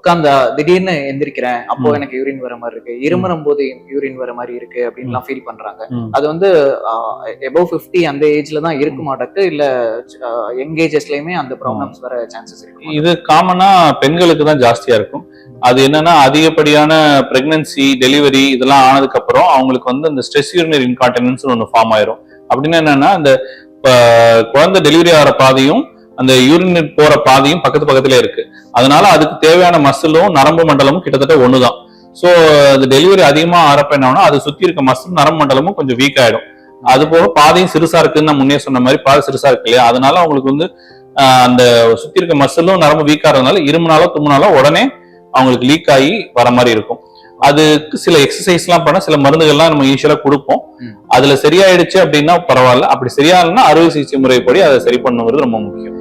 உட்கார்ந்தா திடீர்னு எந்திரிக்கிறேன் அப்போ. எனக்கு யூரின் வர மாதிரி இருக்கு. இருமுறும் போது யூரின் வர மாதிரி இருக்கு அப்படின்லாம் ஃபீல் பண்றாங்க. அது வந்து எபோவ் ஃபிஃப்டி அந்த ஏஜ்ல தான் இருக்கு மாட்டக்கு இல்ல யங் ஏஜஸ்லயுமே அந்த ப்ராப்ளம்ஸ் வர சான்சஸ் இருக்கு இது காமனா பெண்களுக்கு தான் ஜாஸ்தியா இருக்கும். அது என்னன்னா அதிகப்படியான பிரெக்னன்சி டெலிவரி இதெல்லாம் ஆனதுக்கு அப்புறம் அவங்களுக்கு வந்து இந்த ஸ்ட்ரெஸ் யூரினரி இன்கான்டினன்ஸ் ஒன்று ஃபார்ம் ஆயிரும். அப்படின்னு என்னன்னா அந்த குழந்தை டெலிவரி ஆகிற பாதையும் அந்த யூரின் போற பாதையும் பக்கத்து பக்கத்துல இருக்கு. அதனால அதுக்கு தேவையான மசிலும் நரம்பு மண்டலமும் கிட்டத்தட்ட ஒண்ணுதான். ஸோ அது டெலிவரி அதிகமா ஆறப்ப என்ன அது சுத்தி இருக்க மசில் நரம்பு மண்டலமும் கொஞ்சம் வீக் ஆயிடும். அது போக பாதையும் சிறுசா இருக்குன்னு முன்னே சொன்ன மாதிரி பாதை சிறுசா இருக்கு இல்லையா? அதனால அவங்களுக்கு வந்து அந்த சுத்தி இருக்க மசிலும் நரம்பு வீக் ஆகிறதுனால இருமுனாலோ தும்முனாலோ உடனே அவங்களுக்கு லீக் ஆகி வர மாதிரி இருக்கும். அதுக்கு சில எக்ஸசைஸ் எல்லாம் பண்ண சில மருந்துகள்லாம் நம்ம யூஸ்வலா கொடுப்போம். அதுல சரியாயிடுச்சு அப்படின்னா பரவாயில்ல. அப்படி சரியாகலன்னா அறுவை சிகிச்சை முறைப்படி அதை சரி பண்ணுங்கிறது ரொம்ப முக்கியம்.